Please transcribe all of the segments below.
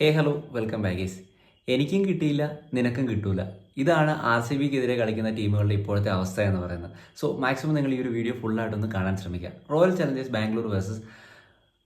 ഹേ hello welcome ബാഗേസ് എനിക്കും കിട്ടിയില്ല നിനക്കും കിട്ടൂല. ഇതാണ് ആർ സി ബിക്കെതിരെ കളിക്കുന്ന ടീമുകളുടെ ഇപ്പോഴത്തെ അവസ്ഥ എന്ന് പറയുന്നത്. സോ മാക്സിമം നിങ്ങൾ ഈ ഒരു വീഡിയോ ഫുള്ളായിട്ടൊന്ന് കാണാൻ ശ്രമിക്കുക. Royal Challengers Bangalore versus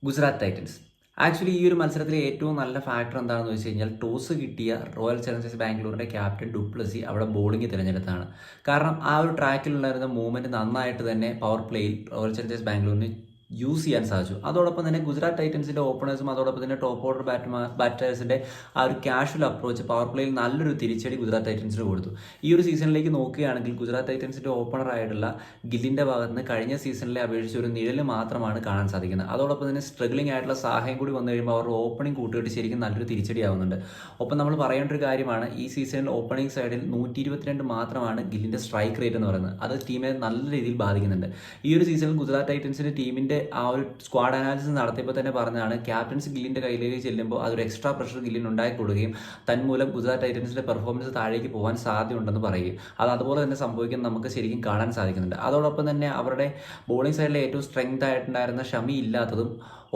Gujarat Titans actually ഈ ഒരു മത്സരത്തിലെ ഏറ്റവും നല്ല ഫാക്ടർ എന്താണെന്ന് വെച്ച് കഴിഞ്ഞാൽ ടോസ് കിട്ടിയ റോയൽ ചലഞ്ചേഴ്സ് ബാംഗ്ലൂരിന്റെ ക്യാപ്റ്റൻ ഡുപ്ലസി അവിടെ ബോളിംഗ് തിരഞ്ഞെടുത്താണ്. കാരണം ആ ഒരു ട്രാക്കിലുണ്ടായിരുന്ന മൂവ്മെന്റ് നന്നായിട്ട് തന്നെ പവർ പ്ലേയിൽ റോയൽ ചലഞ്ചേഴ്സ് ബാംഗ്ലൂരിന് യൂസ് ചെയ്യാൻ സാധിച്ചു. അതോടൊപ്പം തന്നെ ഗുജറാത്ത് ടൈറ്റൻസിന്റെ ഓപ്പണേഴ്സും അതോടൊപ്പം തന്നെ ടോപ്പ് ഓർഡർ ബാറ്റ്മാ ബാറ്റേഴ്സിന്റെ ആ ഒരു കാഷ്വൽ അപ്രോച്ച് പവർ പ്ലേയിൽ നല്ലൊരു തിരിച്ചടി ഗുജറാത്ത് ടൈറ്റൻസിന് കൊടുത്തു. ഈ ഒരു സീസണിലേക്ക് നോക്കുകയാണെങ്കിൽ ഗുജറാത്ത് ടൈറ്റൻസിന്റെ ഓപ്പണർ ആയിട്ടുള്ള ഗില്ലിന്റെ ഭാഗത്ത് നിന്ന് കഴിഞ്ഞ സീസണിലെ അപേക്ഷിച്ച് ഒരു നിഴൽ മാത്രമാണ് കാണാൻ സാധിക്കുന്നത്. അതോടൊപ്പം തന്നെ സ്ട്രഗ്ലിംഗ് ആയിട്ടുള്ള സഹായം കൂടി വന്നു കഴിയുമ്പോൾ അവരുടെ ഓപ്പണിംഗ് കൂട്ടുകെട്ട് ശരിക്കും നല്ലൊരു തിരിച്ചടി ആവുന്നുണ്ട്. ഒപ്പം നമ്മൾ പറയേണ്ട ഒരു കാര്യമാണ് ഈ സീസണിൽ ഓപ്പണിംഗ് സൈഡിൽ നൂറ്റി ഇരുപത്തിരണ്ട് മാത്രമാണ് ഗില്ലിന്റെ സ്ട്രൈക്ക് റേറ്റ് എന്ന് പറയുന്നത്. അത് ടീമിനെ നല്ല രീതിയിൽ ബാധിക്കുന്നുണ്ട്. ഈ ഒരു സീസണിൽ ഗുജറാത്ത് ടൈറ്റൻസിന്റെ ടീമിന്റെ ആ ഒരു സ്ക്വാഡ് അനാലിസിസ് നടത്തിയപ്പോൾ തന്നെ പറഞ്ഞതാണ് ക്യാപ്റ്റൻസ് ഗില്ലിന്റെ കയ്യിലേക്ക് ചെല്ലുമ്പോൾ അതൊരു എക്സ്ട്രാ പ്രഷർ ഗില്ലിന് കൊടുക്കുകയും തന്മൂലം ഗുജറാത്ത് ടൈറ്റൻസിന്റെ പെർഫോമൻസ് താഴേക്ക് പോകാൻ സാധ്യതയുണ്ടെന്ന് പറയുകയും. അത് അതുപോലെ തന്നെ സംഭവിക്കുന്നത് നമുക്ക് ശരിക്കും കാണാൻ സാധിക്കുന്നുണ്ട്. അതോടൊപ്പം തന്നെ അവരുടെ ബോളിംഗ് സൈഡിലെ ഏറ്റവും സ്ട്രെങ്ത് ആയിട്ടുണ്ടായിരുന്ന ഷമി ഇല്ലാത്തതും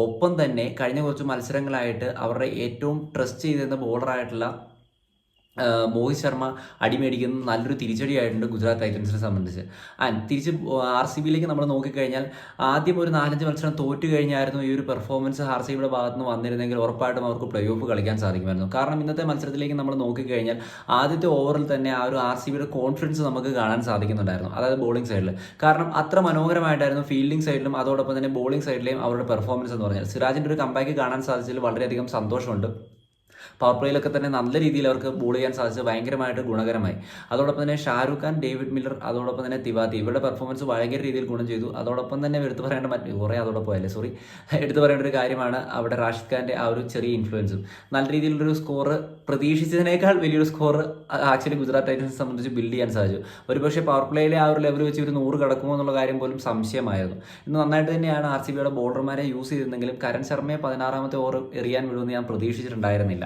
ഒപ്പം തന്നെ കഴിഞ്ഞ കുറച്ച് മത്സരങ്ങളായിട്ട് അവരുടെ ഏറ്റവും ട്രസ്റ്റ് ചെയ്തിരുന്ന ബോളറായിട്ടുള്ള മോഹിത് ശർമ്മ അടിമേടിക്കുന്ന നല്ലൊരു തിരിച്ചടിയായിട്ടുണ്ട് ഗുജറാത്ത് ടൈറ്റൻസിനെ സംബന്ധിച്ച്. ആൻഡ് തിരിച്ച് ആർ സി ബിയിലേക്ക് നമ്മൾ നോക്കിക്കഴിഞ്ഞാൽ ആദ്യം ഒരു നാലഞ്ച് മത്സരം തോറ്റു കഴിഞ്ഞായിരുന്നു ഈ ഒരു പെർഫോമൻസ് ആർ സി ബിയുടെ ഭാഗത്ത് നിന്ന് വന്നിരുന്നെങ്കിൽ ഉറപ്പായിട്ടും അവർക്ക് പ്ലേ ഓഫ് കളിക്കാൻ സാധിക്കുമായിരുന്നു. കാരണം ഇന്നത്തെ മത്സരത്തിലേക്ക് നമ്മൾ നോക്കിക്കഴിഞ്ഞാൽ ആദ്യത്തെ ഓവറിൽ തന്നെ ആ ഒരു ആർ സി ബിയുടെ കോൺഫിഡൻസ് നമുക്ക് കാണാൻ സാധിക്കുന്നുണ്ടായിരുന്നു. അതായത് ബോളിംഗ് സൈഡിൽ കാരണം അത്ര മനോഹരമായിട്ടായിരുന്നു ഫീൽഡിംഗ് സൈഡിലും അതോടൊപ്പം തന്നെ ബോളിംഗ് സൈഡിലെയും അവരുടെ പെർഫോമൻസ് എന്ന് പറഞ്ഞാൽ. സിറാജിന്റെ ഒരു കമ്പാക്ക് കാണാൻ സാധിച്ചതിൽ വളരെയധികം സന്തോഷമുണ്ട്. പവർ പ്ലേയിലൊക്കെ തന്നെ നല്ല രീതിയിൽ അവർക്ക് ബോൾ ചെയ്യാൻ സാധിച്ചത് ഭയങ്കരമായിട്ട് ഗുണകരമായി. അതോടൊപ്പം തന്നെ ഷാരൂഖ് ഖാൻ ഡേവിഡ് മില്ലർ അതോടൊപ്പം തന്നെ തിവാതി ഇവരുടെ പെർഫോമൻസ് ഭയങ്കര രീതിയിൽ ഗുണം ചെയ്തു. അതോടൊപ്പം തന്നെ എടുത്തു പറയേണ്ട മറ്റ് കുറേ അതോടൊപ്പം അല്ലേ സോറി എടുത്തു പറയേണ്ട ഒരു കാര്യമാണ് അവിടെ റാഷിദ് ഖാന്റെ ആ ഒരു ചെറിയ ഇൻഫ്ലുവൻസും നല്ല രീതിയിലുള്ളൊരു സ്കോർ പ്രതീക്ഷിച്ചതിനേക്കാൾ വലിയൊരു സ്കോർ ആക്ച്വലി ഗുജറാത്ത് ടൈറ്റൻസ് സംബന്ധിച്ച് ബിൽഡ് ചെയ്യാൻ സാധിച്ചു. ഒരുപക്ഷെ പവർ പ്ലേയിലെ ആ ഒരു ലെവൽ വെച്ച് ഒരു നൂറ് കടക്കുമോ എന്നുള്ള കാര്യം പോലും സംശയമായിരുന്നു. ഇന്ന് നന്നായിട്ട് തന്നെയാണ് ആർ സി ബിയുടെ ബോർഡർമാരെ യൂസ് ചെയ്തിരുന്നെങ്കിലും കരൺ ശർമ്മയെ പതിനാറാമത്തെ ഓവർ എറിയാൻ വിടുമെന്ന് ഞാൻ പ്രതീക്ഷിച്ചിട്ടുണ്ടായിരുന്നില്ല.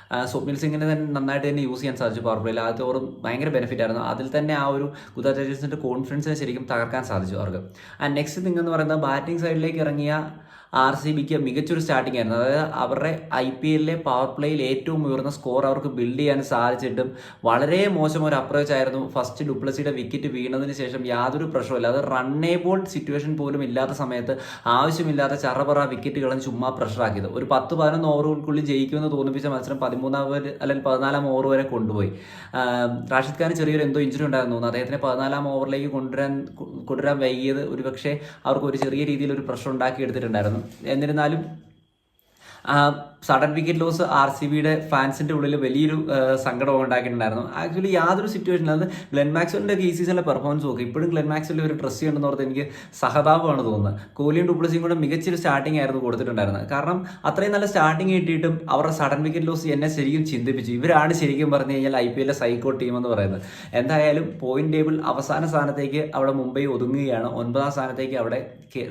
സ്വപ്നിൽ സിംഗിനെ തന്നെ നന്നായിട്ട് തന്നെ യൂസ് ചെയ്യാൻ സാധിച്ചു പവർ പ്ലേയിൽ ആദ്യത്തെ ഓറും ഭയങ്കര ബെനിഫിറ്റ് ആയിരുന്നു. അതിൽ തന്നെ ആ ഒരു ഗുജറാത്ത് ടൈറ്റൻസിന്റെ കോൺഫിഡൻസിനെ ശരിക്കും തകർക്കാൻ സാധിച്ചു അവർക്ക്. ആൻഡ് നെക്സ്റ്റ് തിങ് എന്ന് പറയുന്നത് ബാറ്റിംഗ് സൈഡിലേക്ക് ഇറങ്ങിയ ആർ സി ബിക്ക് മികച്ചൊരു സ്റ്റാർട്ടിംഗ് ആയിരുന്നു. അതായത് അവരുടെ ഐ പി എല്ലിലെ പവർ പ്ലേയിൽ ഏറ്റവും ഉയർന്ന സ്കോർ അവർക്ക് ബിൽഡ് ചെയ്യാൻ സാധിച്ചിട്ടും വളരെ മോശം ഒരു അപ്രോച്ച് ആയിരുന്നു ഫസ്റ്റ് ഡുപ്ലസിയുടെ വിക്കറ്റ് വീണതിന് ശേഷം യാതൊരു പ്രഷറുമില്ല അത് റണ്ണേബിൾ സിറ്റുവേഷൻ പോലും ഇല്ലാത്ത സമയത്ത് ആവശ്യമില്ലാത്ത ചറപറ വിക്കറ്റുകളും ചുമ്മാ പ്രഷറാക്കിയത് ഒരു പത്ത് പതിനൊന്ന് ഓവറുകൾക്കുള്ളിൽ ജയിക്കുമെന്ന് തോന്നിപ്പിച്ച മത്സരം പതിമൂന്നാം ഓവർ അല്ലെങ്കിൽ പതിനാലാം ഓവർ വരെ കൊണ്ടുപോയി. റാഷിദ് ഖാൻ ചെറിയൊരു എന്തോ ഇഞ്ചുറി ഉണ്ടായിരുന്നു അദ്ദേഹത്തിനെ പതിനാലാം ഓവറിലേക്ക് കൊണ്ടുവരാൻ കൊണ്ടുവരാൻ വൈകിയത് ഒരുപക്ഷെ അവർക്ക് ഒരു ചെറിയ രീതിയിൽ ഒരു പ്രഷർ ഉണ്ടാക്കി എടുത്തിട്ടുണ്ടായിരുന്നു എന്നിരുന്നാലും sudden wicket loss R C ബിയുടെ ഫാൻസിന്റെ ഉള്ളിൽ വലിയൊരു സങ്കടം ഉണ്ടാക്കിയിട്ടുണ്ടായിരുന്നു. ആക്ച്വലി യാതൊരു സിറ്റുവേഷൻ അത് ഗ്ലെൻ മാക്സിന്റെ ഈ സീസണിലെ പെർഫോമൻസ് നോക്കി. ഇപ്പോഴും ഗ്ലെൻ മാക്സ്വലിൽ ഒരു ട്രസ്റ്റ് ഉണ്ടെന്ന് ഓർത്ത് എനിക്ക് സഹതാപമാണ് തോന്നുന്നത്. കോഹ്ലിയും ഡുപ്ലസിയും കൂടെ മികച്ചൊരു സ്റ്റാർട്ടിംഗ് ആയിരുന്നു കൊടുത്തിട്ടുണ്ടായിരുന്നത്. കാരണം അത്രയും നല്ല സ്റ്റാർട്ടിംഗ് കിട്ടിയിട്ടും അവരുടെ സഡൻ വിക്കറ്റ് ലോസ് എന്നെ ശരിക്കും ചിന്തിപ്പിച്ചു. ഇവരാണ് ശരിക്കും പറഞ്ഞു കഴിഞ്ഞാൽ ഐ പി എല്ലിലെ സൈക്കോ ടീം എന്ന് പറയുന്നത്. എന്തായാലും പോയിന്റ് ടേബിൾ അവസാന സ്ഥാനത്തേക്ക് അവിടെ മുംബൈ ഒതുങ്ങുകയാണ്. ഒൻപതാം സ്ഥാനത്തേക്ക് അവിടെ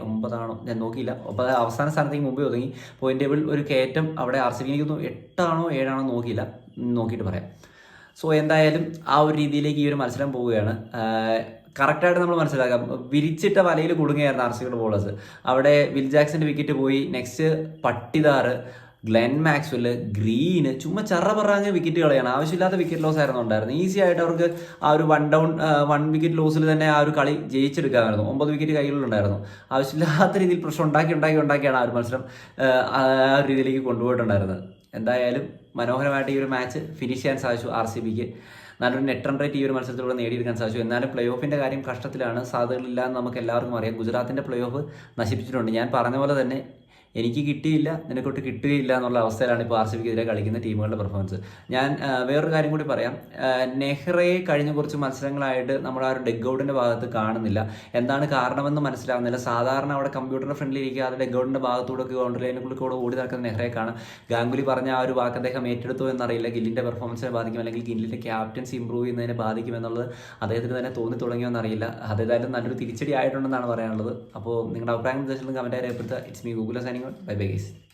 ഒമ്പതാണോ ഞാൻ നോക്കിയില്ല. ഒമ്പത് അവസാന സ്ഥാനത്തേക്ക് മുംബൈ ഒതുങ്ങി. പോയിന്റ് ടേബിൾ ഒരു കയറ്റം അവിടെ ആർ സി ബി എനിക്ക് എട്ടാണോ ഏഴാണോ നോക്കിയില്ല. നോക്കിയിട്ട് പറയാം. സോ എന്തായാലും ആ ഒരു രീതിയിലേക്ക് ഈ ഒരു മത്സരം പോവുകയാണ്. കറക്റ്റായിട്ട് നമ്മൾ മനസ്സിലാക്കാം. വിരിച്ചിട്ട വലയിൽ കുടുങ്ങുകയായിരുന്നു ആർ സി ബിയുടെ ബോളേഴ്സ് അവിടെ വിൽ ജാക്സിന്റെ വിക്കറ്റ് പോയി. Next Patidar. Glenn Maxwell Green ചുമ്മാ ചറ പറഞ്ഞ വിക്കറ്റ് കളയാണ്. ആവശ്യമില്ലാത്ത വിക്കറ്റ് ലോസ് ആയിരുന്നു ഉണ്ടായിരുന്നു ഈസി ആയിട്ട് അവർക്ക് ആ ഒരു വൺ ഡൗൺ വൺ വിക്കറ്റ് ലോസിൽ തന്നെ ആ ഒരു കളി ജയിച്ചെടുക്കാമായിരുന്നു. ഒമ്പത് വിക്കറ്റ് കയ്യിലുണ്ടായിരുന്നു. ആവശ്യമില്ലാത്ത രീതിയിൽ പ്രശ്നം ഉണ്ടാക്കി ഉണ്ടാക്കി ഉണ്ടാക്കിയാണ് ആ ഒരു മത്സരം ആ ഒരു രീതിയിലേക്ക് കൊണ്ടുപോയിട്ടുണ്ടായിരുന്നത്. എന്തായാലും മനോഹരമായിട്ട് ഈ ഒരു മാച്ച് ഫിനിഷ് ചെയ്യാൻ സാധിച്ചു ആർ സി ബിക്ക്. നല്ലൊരു നെറ്റ് റൺ റേറ്റ് ഈ ഒരു മത്സരത്തിലൂടെ നേടിയെടുക്കാൻ സാധിച്ചു. എന്നാലും പ്ലേ ഓഫിന്റെ കാര്യം കഷ്ടത്തിലാണ്. സാധ്യതകളില്ല എന്ന് നമുക്ക് എല്ലാവർക്കും അറിയാം. ഗുജറാത്തിന്റെ പ്ലേ ഓഫ് നശിപ്പിച്ചിട്ടുണ്ട്. ഞാൻ പറഞ്ഞ പോലെ തന്നെ എനിക്ക് കിട്ടിയില്ല നിനക്കൊട്ട് കിട്ടുകയില്ല എന്നുള്ള അവസ്ഥയിലാണ് ഇപ്പോൾ ആർ സി ബിക്കെതിരെ കളിക്കുന്ന ടീമുകളുടെ പെർഫോമൻസ് ഞാൻ വേറൊരു കാര്യം കൂടി പറയാം. നെഹ്റയെ കഴിഞ്ഞ കുറച്ച് മത്സരങ്ങളായിട്ട് നമ്മൾ ആ ഒരു ഡെഗ് ഔട്ടിന്റെ ഭാഗത്ത് കാണുന്നില്ല. എന്താണ് കാരണമെന്ന് മനസ്സിലാവുന്നില്ല. സാധാരണ അവിടെ കമ്പ്യൂട്ടർ ഫ്രണ്ടിൽ ഇരിക്കാതെ ഡെഗ് ഔട്ടിന്റെ ഭാഗത്തൂടെ കൗണ്ടർ ലൈനിൽ കൂടെ ഓടി നടക്കുന്ന നെഹ്റയെ കാണാം. ഗാംഗുലി പറഞ്ഞ ആ ഒരു വാക്ക് അദ്ദേഹം ഏറ്റെടുത്തു എന്നറിയില്ല. ഗില്ലിന്റെ പെർഫോമൻസിനെ ബാധിക്കും. അല്ലെങ്കിൽ ഗില്ലിന്റെ ക്യാപ്റ്റൻസി ഇമ്പ്രൂവ് ചെയ്യുന്നതിനെ ബാധിക്കും എന്നുള്ളത് അദ്ദേഹത്തിന് തന്നെ തോന്നി തുടങ്ങിയോ എന്നറിയില്ല. അതേതായാലും നല്ലൊരു തിരിച്ചടി ആയിട്ടുണ്ടെന്നാണ് പറയാനുള്ളത്. അപ്പോൾ നിങ്ങളുടെ അഭിപ്രായം നിർദ്ദേശങ്ങളും കമന്റായി രേഖപ്പെടുത്തുക. It's me Google signing Bye, bye.